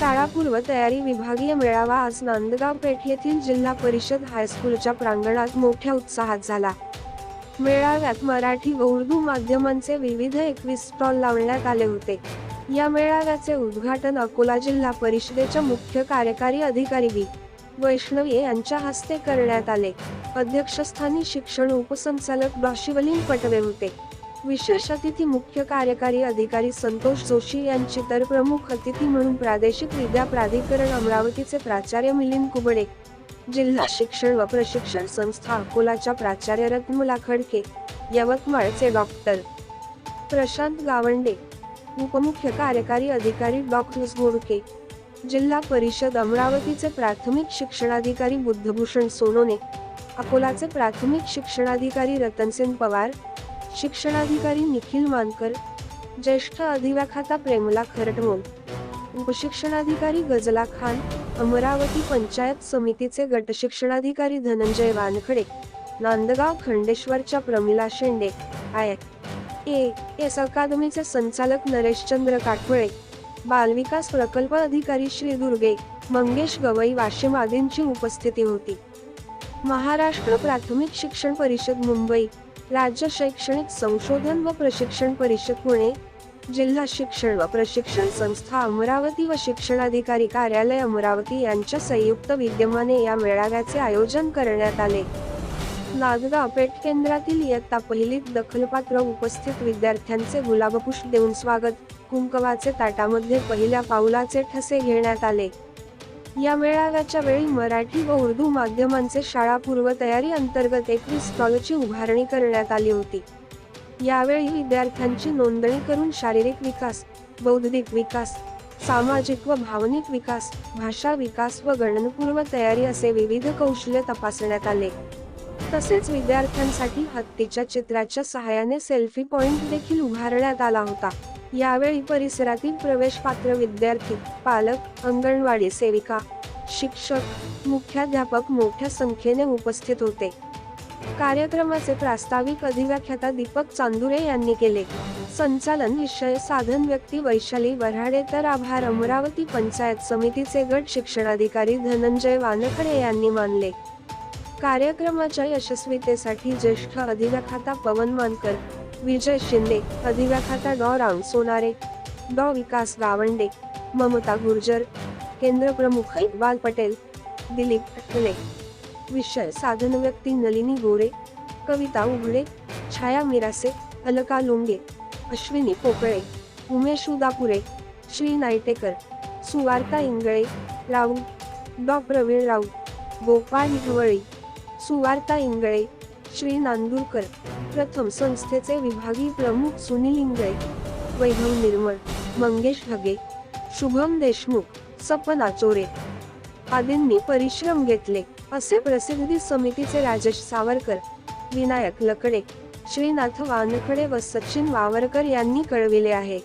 शाळा पूर्व तयारी विभागीय मेळावा आज नांदगाव पेठ येथील जिल्हा परिषद हायस्कूलच्या प्रांगणात मोठ्या उत्साहात झाला. मेळाव्यात मराठी व उर्दू माध्यमांचे विविध एकवीस स्टॉल लावण्यात आले होते. या मेळाव्याचे उद्घाटन अकोला जिल्हा परिषदेच्या मुख्य कार्यकारी अधिकारी व्ही. वैष्णवी यांच्या हस्ते करण्यात आले. अध्यक्षस्थानी शिक्षण उपसंचालक डॉ पटवे होते. विशेष अतिथी मुख्य कार्यकारी अधिकारी संतोष जोशी यांची तर प्रमुख अतिथी म्हणून प्रादेशिक विद्या प्राधिकरण अमरावतीचे प्राचार्य मिलिंद कुबडे जिल्हा शिक्षण व प्रशिक्षण संस्था अकोलाच्या प्राचार्य रत्नमुला खडके यवतमाळचे डॉक्टर प्रशांत गावंडे उपमुख्य कार्यकारी अधिकारी डॉक्टर गोडके जिल्हा परिषद अमरावतीचे प्राथमिक शिक्षणाधिकारी बुद्धभूषण सोनोने अकोलाचे प्राथमिक शिक्षणाधिकारी रतनसेन पवार शिक्षणाधिकारी निखिल मानकर ज्येष्ठ अधिव्याखाता प्रेमला खरटमोल उपशिक्षणाधिकारी गजला खान अमरावती पंचायत समितीचे गटशिक्षणाधिकारी Dhananjay Wankhede Nandgaon खंडेश्वरच्या Pramila Shende I. A. S. अकादमीचे संचालक नरेशचंद्र काठोळे बालविकास प्रकल्प अधिकारी श्री दुर्गे मंगेश गवई वाशिम आदींची उपस्थिती होती. महाराष्ट्र प्राथमिक शिक्षण परिषद मुंबई. राज्य शैक्षणिक संशोधन व प्रशिक्षण परिषद पुणे जिल्हा शिक्षण व प्रशिक्षण संस्था अमरावती व शिक्षणाधिकारी कार्यालय अमरावती यांच्या संयुक्त विद्यमाने या मेळाव्याचे आयोजन करण्यात आले. नागगाव पेठ केंद्रातील इयत्ता पहिलीत दखलपात्र उपस्थित विद्यार्थ्यांचे गुलाबपुष्प देऊन स्वागत. कुंकवाचे ताटामध्ये पहिल्या पाऊलाचे ठसे घेण्यात आले. या मेळाव्याच्या वेळी मराठी व उर्दू माध्यमांचे शाळा पूर्वतयारी अंतर्गत एकवीस स्टॉलची उभारणी करण्यात आली होती. यावेळी विद्यार्थ्यांची नोंदणी करून शारीरिक विकास बौद्धिक विकास सामाजिक व भावनिक विकास भाषा विकास व गणनपूर्व तयारी असे विविध कौशल्य तपासण्यात आले. तसेच विद्यार्थ्यांसाठी हत्तीच्या चित्राच्या सहाय्याने सेल्फी पॉइंट देखील उभारण्यात आला होता. यावेळी परिसरातील प्रवेश पात्र विद्यार्थी पालक अंगणवाडी सेविका शिक्षक मुख्याध्यापक मोठ्या संख्येने उपस्थित होते. कार्यक्रमाचे प्रास्ताविक अधिव्याख्याता दीपक चांदुरे यांनी केले. संचालन विषय साधन व्यक्ती वैशाली वऱ्हाडे तर आभार. अमरावती पंचायत समितीचे गट शिक्षणाधिकारी धनंजय वानखडे यांनी मानले. कार्यक्रमाच्या यशस्वीतेसाठी ज्येष्ठ अधिव्याखाता पवन मानकर विजय शिंदे अधिव्याखाता डॉ. राम सोनारे डॉ. विकास गावंडे ममता गुर्जर केंद्र प्रमुख इक्बाल पटेल दिलीप ठकले विषय साधन व्यक्ती नलिनी गोरे कविता उघडे छाया मिरासे अलका लोंगे अश्विनी पोकळे उमेश उदापुरे श्री नाईटेकर सुवार्ता इंगळे राऊत डॉ. प्रवीण राऊत गोपाळ हिवळी सुवार्ता इंगळे श्री नांदूरकर प्रथम संस्थेचे विभागीय प्रमुख सुनील इंगळे वैभव निर्मळ मंगेश हगे शुभम देशमुख सपन आचोरे आदींनी परिश्रम घेतले असे प्रसिद्धी समितीचे राजेश सावरकर विनायक लकडे श्रीनाथ वानखडे व सचिन वावरकर यांनी कळविले आहे.